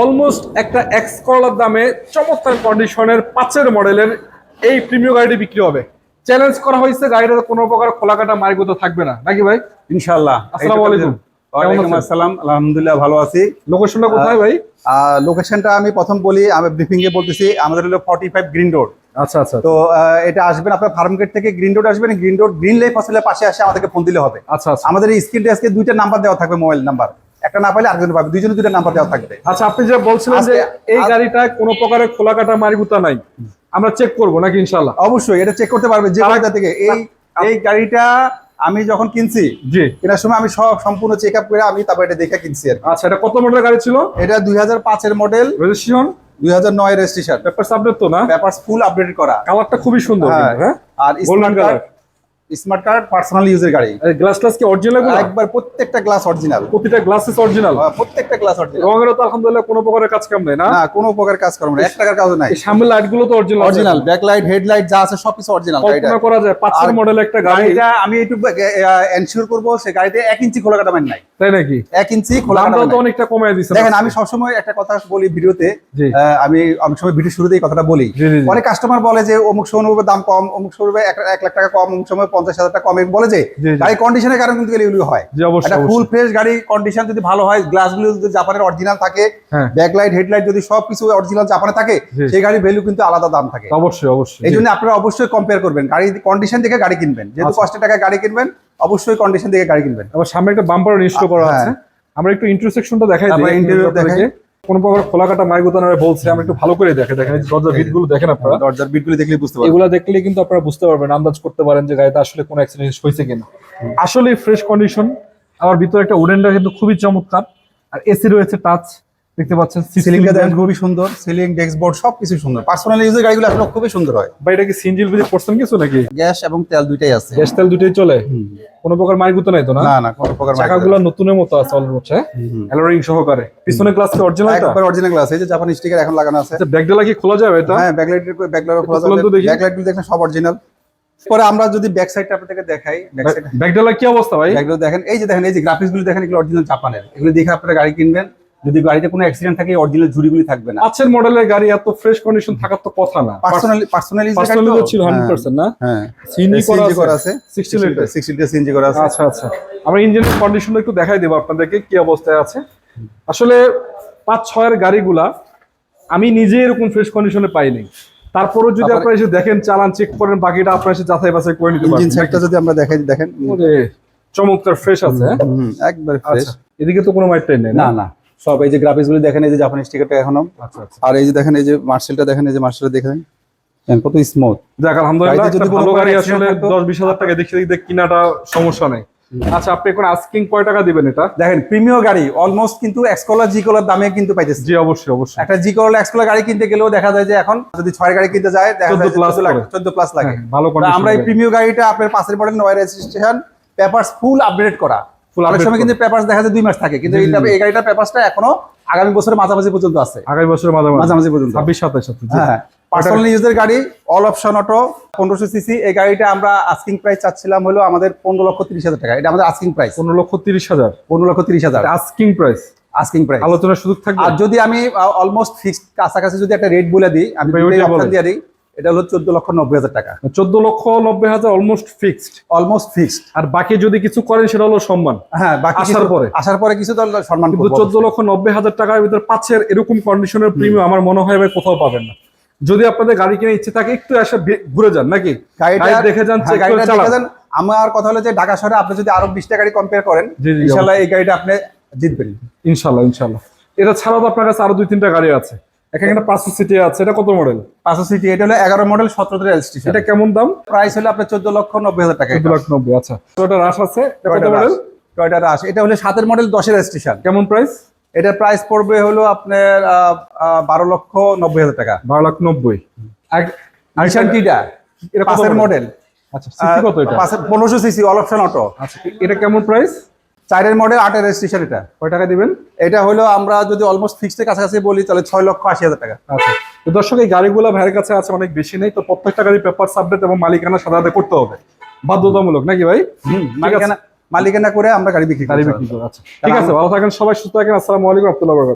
Almost একটা x করলার দামে চমৎকার কন্ডিশনের পাঁচের মডেলের এই প্রিমিয়াম গাড়িটি বিক্রি হবে। চ্যালেঞ্জ করা হয়েছে গাড়িটাতে কোনো প্রকার খোলাকাটা মার্গত থাকবে না। নাকি ভাই? ইনশাল্লাহ আসসালামু আলাইকুম। আসসালাম। আলহামদুলিল্লাহ ভালো আছি। লোকেশনটা কোথায় ভাই? লোকেশনটা আমি প্রথম বলি আমি ব্রিফিং এ বলতেছি আমাদের হলো ফর্টি ফাইভ গ্রিন রোড আচ্ছা আচ্ছা। তো এটা আসবেন আপনার ফার্ম গেট থেকে গ্রিন রোড আসবেন গ্রিন রোড গ্রিন লাইফ হসপিটালের পাশে আসে আমাদেরকে ফোন দিলে হবে। আচ্ছা আচ্ছা। আমাদের এই স্ক্রিনটা আজকে দুইটা নাম্বার দেওয়া থাকবে মোবাইল নাম্বার একটা না পাইলে আরেকজন পাবে। দুইজনে দুইটা নাম্বার দেওয়া থাকবে। আচ্ছা আপনি যে বলছিলেন যে এই গাড়িটায় কোনো প্রকারের খোলাকাটা মার্গুতা নাই। আমরা চেক করব নাকি ইনশাল্লাহ অবশ্যই এটা চেক করতে পারবে যে গাড়িটা থেকে। এই এই গাড়িটা আমি যখন কিনছি জি। কেনার সময় আমি সব সম্পূর্ণ চেক আপ করে আমি তারপর এটা দেখে কিনছি আর আচ্ছা এটা কত মডেলের গাড়ি ছিল? এটা দুই হাজার পাঁচের মডেল রেজিস্ট্রেশন দুই হাজার নয় রেজিস্ট্রেশন পেপার সাবজেক্ট তো না? পেপারস ফুল আপডেট করা। কালারটা খুবই সুন্দর হ্যাঁ। হ্যাঁ? আর card color। Smart card personal ইউজের গাড়ি। গ্লাস গ্লাস কি অরিজিনাল একবার প্রত্যেকটা গ্লাস অরিজিনাল প্রতিটা গ্লাসেস অরিজিনাল প্রত্যেকটা গ্লাস অরিজিনাল রঙেরও তো আলহামদুলিল্লাহ কোনো প্রকারের কাজ কাম নেই না? না কোনো প্রকার কাজ করব না এক টাকার কাজও নাই। এই সামনের লাইটগুলো তো অরিজিনাল অরিজিনাল ব্যাকলাইট হেডলাইট যা আছে অরিজিনাল করা যায় পাঁচের মডেল একটা গাড়ি। গাড়িটা আমি একটু এনশিওর করব সে গাড়িতে এক ইঞ্চি খোলা কাটা নাই। তাই নাকি? এক ইঞ্চি খোলা কাটা তো অনেকটা কমায় দেখেন আমি সবসময় একটা কথা বলি ভিডিওতে। আমি অনেক সময় ভিডিও শুরুতেই কথাটা বলি। অনেক কাস্টমার বলে যে অমুক সময় দাম কম অমুক সময় এক এক লাখ টাকা কম অমুক সময় পঞ্চাশ হাজার টাকা কম বলে যে। গাড়ি কন্ডিশনের কারণে কিন্তু এগুলো হয়। একটা ফুল ফ্রেশ গাড়ি কন্ডিশন যদি ভালো হয় গ্লাসগুলো যদি জাপানের অরিজিনাল থাকে ব্যাকলাইট হেডলাইট যদি সবকিছু অরিজিনাল জাপানে থাকে। সেই গাড়ির ভ্যালু কিন্তু আলাদা দাম থাকে। অবশ্যই অবশ্যই। এই জন্য আপনারা অবশ্যই কম্পেয়ার করবেন। গাড়ি কন্ডিশন দেখে গাড়ি কিনবেন। যেহেতু আচ্ছা। কষ্টের টাকায় গাড়ি কিনবেন অবশ্যই কন্ডিশন দেখে গাড়ি কিনবেন। আবার সামনে একটা বাম্পার ইনস্টল করা হ্যাঁ। আছে। আমরা একটু ইন্টারসেকশনটা দেখাই দিই। interior আপনাদেরকে। কোনো প্রকার খোলাকাটা মাইগুতানা বলছে আমরা একটু ভালো করে দেখে দেখেন দরজার ভিটগুলো দেখেন আপনারা। দরজার বিটগুলি দেখলে বুঝতে পারবেন। এগুলা দেখলে কিন্তু আপনারা বুঝতে পারবেন আন্দাজ করতে পারেন যে গাড়িতে আসলে কোনো অ্যাক্সিডেন্ট হয়েছে কিনা। আসলে ফ্রেশ কন্ডিশন আমার ভিতরে একটা উডেনটা কিন্তু খুবই চমৎকার আর এসি রয়েছে টাচ দেখতে পাচ্ছেন সিলিংটা দেখেন খুবই সুন্দর সিলিং ডেস্ক বোর্ড সবকিছু সুন্দর। পার্সোনাল ইউজের গাড়িগুলো আসলে খুবই সুন্দর হয়। বা এটা কি সিনজিল বুঝে করছেন কিছু নাকি? গ্যাস এবং তেল দুইটাই আছে। গ্যাস তেল দুটোই চলে? কোনো প্রকার মাইগুতো নাই তো না? না না কোনো প্রকার mic চাকাগুলো নতুনের মতো আছে অলমোস্ট হ্যাঁ। অ্যালোরিং সহকারে। পিছনে গ্লাস কি অরিজিনালটা একবার অরিজিনাল গ্লাস এই যে জাপানি স্টিকার এখন লাগানো আছে। আচ্ছা ব্যাকডালা কি খোলা যাবে এটা? হ্যাঁ ব্যাকলাইট ব্যাকলাইট খোলা যাবে। ব্যাকলাইট দেখেন সব অরিজিনাল পরে আমরা যদি ব্যাক সাইডটা আপনাদেরকে দেখাই ব্যাক ব্যাকডালা কি অবস্থা ভাই? ব্যাকগুলো দেখেন এই যে দেখেন এই যে গ্রাফিক্সগুলো দেখেন এগুলো অরিজিনাল জাপানের এগুলো দেখে আপনারা গাড়ি কিনবেন। যদি গাড়িতে কোনো অ্যাক্সিডেন্ট থাকে অরিজিনাল ঝুড়িগুলি থাকবে না। পাঁচের মডেলের গাড়ি এত ফ্রেশ কন্ডিশন থাকার তো কথা না। পার্সোনালি পার্সোনালি পার্সোনালি তো ছিল হান্ড্রেড পার্সেন্ট না? হ্যাঁ সিএনজি করা আছে। আছে। 60 লিটার 60 লিটার সিএনজি করা আছে। আচ্ছা আচ্ছা। আমরা ইঞ্জিনের কন্ডিশনটা একটু দেখাই দেবো আপনাদেরকে কি অবস্থায় আছে। আসলে পাঁচ ছয়ের গাড়িগুলা আমি নিজে এরকম ফ্রেশ কন্ডিশনে পাইনি। তারপরেও যদি তারপরে- আপনারা এসে দেখেন চালান চেক করেন বাকিটা আপনারা এসে যাচাই বাছাই করে নিতে ইঞ্জিন পারবেন। সাইডটা যদি আমরা দেখাই দেখেন। চমৎকার ফ্রেশ আছে হ্যাঁ? একবার ফ্রেশ আচ্ছা এদিকে তো কোনো মাইটাই নেই না না। সব এই যে গ্রাফিক্সগুলো দেখেন এই যে জাপানি স্টিকারটা এখনও। আচ্ছা আচ্ছা। আর এই যে দেখেন এই যে মার্শালটা দেখেন এই যে মার্শালটা দেখেন। কত স্মুথ যাক আলহামদুলিল্লাহ যদি ভালো গাড়ি আসলে থাকতো- দশ বিশ হাজার টাকা দেখে দেখে কিনাটা সমস্যা নেই। আচ্ছা আপনি এখন আস্কিং কয় টাকা দিবেন এটা? দেখেন প্রিমিয়ার গাড়ি অলমোস্ট কিন্তু এক্সকলার জি কলার দামে কিন্তু পাইতেছে। জি অবশ্যই অবশ্যই। একটা জি কলার এক্সকলার গাড়ি কিনতে গেলেও দেখা যায় যে এখন যদি ছয় গাড়ি কিনতে যায় দেখা 14 যায় লাখ করে। চোদ্দ প্লাস লাগে। ভালো আমরা এই প্রিমিয়ার গাড়িটা আপনার পাশের মডেল নয় রেজিস্ট্রেশন পেপারস ফুল আপডেট করা। অনেক সময় কিন্তু পেপারস দেখা যায় দুই মাস থাকে। কিন্তু। এই গাড়িটার পেপারসটা এখনও আগামী বছরের মাঝামাঝি পর্যন্ত আছে। আগামী বছরের মাঝামাঝি। পর্যন্ত। ছাব্বিশ সাতাশ হ্যাঁ পার্সোনাল ইউজের গাড়ি অল অপশন অটো পনেরোশো সিসি এই গাড়িটা আমরা আস্কিং প্রাইস চাচ্ছিলাম হলো আমাদের পনেরো লক্ষ তিরিশ হাজার টাকা। এটা আমাদের আস্কিং প্রাইস পনেরো লক্ষ তিরিশ হাজার। পনেরো লক্ষ তিরিশ হাজার। আস্কিং প্রাইস আস্কিং প্রাইস আলোচনার সুযোগ থাকবে? আর যদি আমি অলমোস্ট ফিক্সড কাছাকাছি যদি একটা রেট বলে দিই আমি। দিয়ে দিই। এটা হলো চোদ্দ লক্ষ নব্বই হাজার টাকা। চোদ্দ লক্ষ নব্বই হাজার অলমোস্ট ফিক্সড অলমোস্ট ফিক্সড আর বাকি যদি কিছু করেন সেটা হলো সম্মান। হ্যাঁ বাকি আসার পরে। আসার পরে কিছু সম্মান কিন্তু চোদ্দ লক্ষ নব্বই হাজার টাকার ভিতরে পাঁচের এরকম কন্ডিশনের প্রিমিয়াম আমার মনে হয় ভাই কোথাও পাবেন না। যদি আপনাদের গাড়ি কেনার ইচ্ছে থাকে একটু এসে ঘুরে যান নাকি? গাড়িটা দেখে যান হ্যাঁ, দেখে যান। আমার কথা হলো যে ঢাকা শহরে আপনি যদি আরও বিশটা গাড়ি কম্পেয়ার করেন ইনশাল্লাহ এই গাড়িটা আপনি জিতবেন। ইনশাল্লাহ ইনশাল্লাহ। এটা ছাড়াও তো আপনার কাছে আরও দুই তিনটা গাড়ি আছে। এখানে একটা পাঁচশো সিটি আছে এটা কত মডেল পাঁচশো সিটি এটা হলো এগারো মডেল সতেরো রেজিস্ট্রেশন। এটা কেমন দাম? প্রাইস হলো আপনার চোদ্দ লক্ষ নব্বই হাজার টাকা। চোদ্দ লাখ নব্বই আচ্ছা। রাশ আছে? এটা কত মডেল টয়টা রাশ এটা হলো সাতের মডেল দশের রেজিস্ট্রেশন। কেমন প্রাইস এটার প্রাইস পড়বে হলো আপনার বারো লক্ষ নব্বই হাজার টাকা। বারো লাখ নব্বই। নিশান টিটা এটা পাঁচের মডেল আচ্ছা কত এটা? পনেরোশো সিসি অল অপশন অটো আচ্ছা এটা কেমন প্রাইস চারের মডেল আটের রেজিস্ট্রেশন এটা। কয় টাকা দিবেন? এটা হলো আমরা যদি অলমোস্ট ফিক্সড কাছাকাছি বলি তাহলে ছয় লক্ষ আশি হাজার টাকা। আচ্ছা। তো দর্শক এই গাড়িগুলো ভাইয়ের কাছে আছে অনেক বেশি নেই তো প্রত্যেকটা গাড়ি পেপার সাবডেট এবং মালিকানা সাধারণত করতে হবে। বাধ্যতামূলক নাকি ভাই? মালিকানা মালিকানা করে আমরা গাড়ি বিক্রি গাড়ি করি বিক্রি করি আচ্ছা। ঠিক আছে ভালো থাকেন সবাই সুস্থ থাকেন আসসালামু আলাইকুম রহমতুল্লাহ